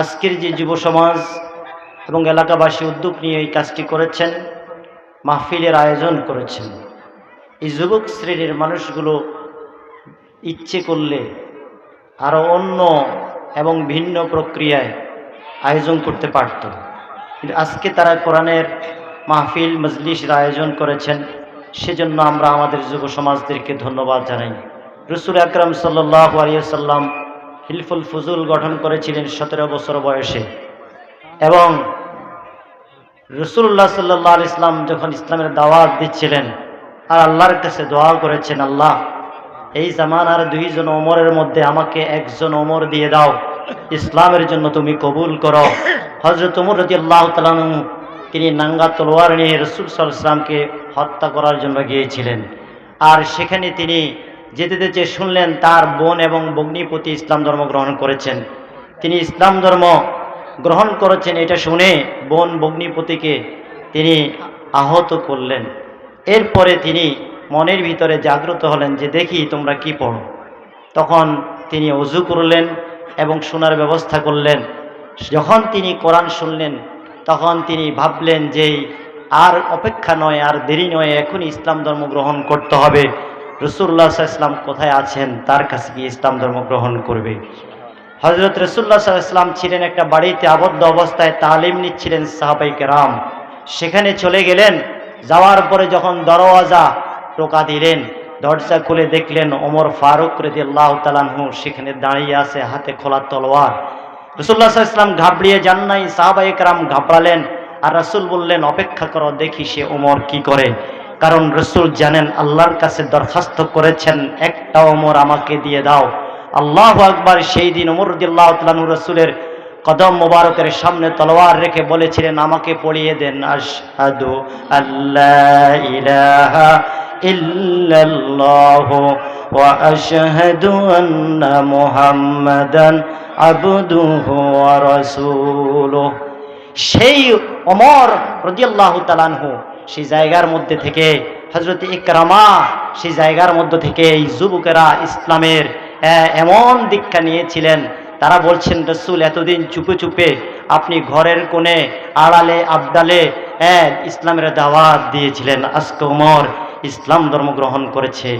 আজকের যে যুব সমাজ এবং এলাকাবাসী উদ্যোগ নিয়ে এই কাজটি করেছেন, মাহফিলের আয়োজন করেছেন। এই যুবক শ্রেণির মানুষগুলো ইচ্ছে করলে আরও অন্য এবং ভিন্ন প্রক্রিয়ায় আয়োজন করতে পারত। কিন্তু আজকে তারা কোরআনের মাহফিল, মজলিসের আয়োজন করেছেন, সেজন্য আমরা আমাদের যুব সমাজদেরকে ধন্যবাদ জানাই। রসুল আকরম সাল্লাহ আলিয়াল্লাম হিলফুল ফুজুল গঠন করেছিলেন সতেরো বছর বয়সে। এবং রসুল্লাহ সাল্লাহ ইসলাম যখন ইসলামের দাওয়াত দিচ্ছিলেন, আর আল্লাহর কাছে দোয়া করেছেন, আল্লাহ, এই জামানার দুইজন ওমরের মধ্যে আমাকে একজন ওমর দিয়ে দাও। ইসলামের জন্য তুমি কবুল করো। হজরত উমর রদি আল্লাহ তালানু তিনি নাঙ্গা তলোয়ার নিয়ে রসুল সাল ইসলামকে হত্যা করার জন্য গিয়েছিলেন। আর সেখানে তিনি যেতে যেতে শুনলেন তার বোন এবং বগ্নিপতি ইসলাম ধর্ম গ্রহণ করেছেন। তিনি ইসলাম ধর্ম গ্রহণ করেছেন এটা শুনে বোন বগ্নিপতিকে তিনি আহত করলেন। এরপরে তিনি মনের ভিতরে জাগ্রত হলেন যে দেখি তোমরা কি পড়ো। তখন তিনি অজু করলেন এবং শোনার ব্যবস্থা করলেন। যখন তিনি কোরআন শুনলেন, তখন তিনি ভাবলেন যে আর অপেক্ষা নয়, আর দেরি নয়, এখনই ইসলাম ধর্ম গ্রহণ করতে হবে। রসুল্লাহ ইসলাম কোথায় আছেন? তার কাছে গিয়ে ইসলাম ধর্ম গ্রহণ করবে। হজরত রসুল্লাহ ইসলাম ছিলেন একটা বাড়িতে আবদ্ধ অবস্থায় তালিম নিচ্ছিলেন সাহাবাইকে রাম সেখানে চলে গেলেন, যাওয়ার পরে যখন দরওয়াজা টোকা দিলেন, দরজা খুলে দেখলেন ওমর ফারুক রেদি আল্লাহ তালানহু সেখানে দাঁড়িয়ে আছে হাতে খোলা তলোয়ার। রসুল্লাহ ইসলাম ঘাবড়িয়ে যান নাই সাহাবাইক রাম ঘাবড়ালেন আর রসুল বললেন, অপেক্ষা করো, দেখি সে ওমর কি করে। কারণ রসুল জানেন আল্লাহর কাছে দরখাস্ত করেছেন, একটা ওমর আমাকে দিয়ে দাও। আল্লাহ আকবার সেই দিন ওমর রদিল্লাহ তালু রসুলের কদম মোবারকের সামনে তলোয়ার রেখে বলেছিলেন, আমাকে পড়িয়ে দেন, আশহাদু আল্লাহ ইলাহা সেই ওমর রদিয়াল্লাহু তালানহু সেই জায়গার মধ্যে থেকে হজরত ইকরামা সেই জায়গার মধ্যে থেকে এই যুবকেরা ইসলামের এমন দীক্ষা নিয়েছিলেন। তারা বলছেন, রসুল, এতদিন চুপে চুপে আপনি ঘরের কোণে, আড়ালে আবদালে হ্যাঁ ইসলামের দাওয়াত দিয়েছিলেন। আজকে ওমর ইসলাম ধর্ম গ্রহণ করেছে।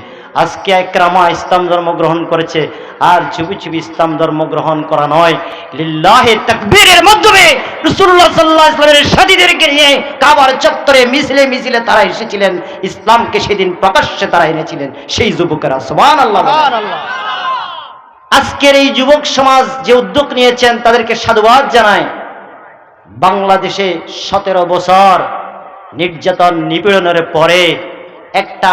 আজকে একরামা ইসলাম ধর্ম গ্রহণ করেছে আর চুপি চুপি ইসলাম ধর্ম গ্রহণ করা নয়। লিল্লাহে তাকবীরের মাধ্যমে রাসূলুল্লাহ সাল্লাল্লাহু আলাইহি ওয়াসাল্লামের সাথীদেরকে নিয়ে কাবার চত্বরে মিছিলে মিছিলে তারা এসেছিলেন। ইসলামকে সেদিন প্রকাশ্যে তারা এনেছিলেন। সেই যুবকেরা সুবহানাল্লাহ বলেন। আজকের এই যুবক সমাজ যে উদ্যোগ নিয়েছেন তাদেরকে সাধুবাদ জানায় বাংলাদেশে সতেরো বছর নির্যাতন নিপীড়নের পরে একটা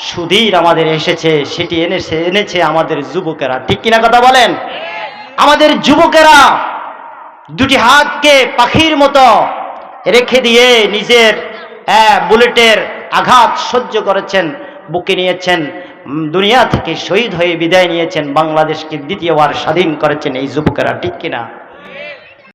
সুধীর আমাদের এসেছে সেটি এনেছে এনেছে আমাদের যুবকেরা। ঠিক কিনা কথা বলেন? আমাদের যুবকেরা দুটি হাতকে পাখির মতো রেখে দিয়ে নিজের আহ, বুলেটের আঘাত সহ্য করেছেন বুকে নিয়েছেন দুনিয়া থেকে শহীদ হয়ে বিদায় নিয়েছেন বাংলাদেশকে দ্বিতীয়বার স্বাধীন করেছেন এই যুবকেরা। ঠিক কিনা?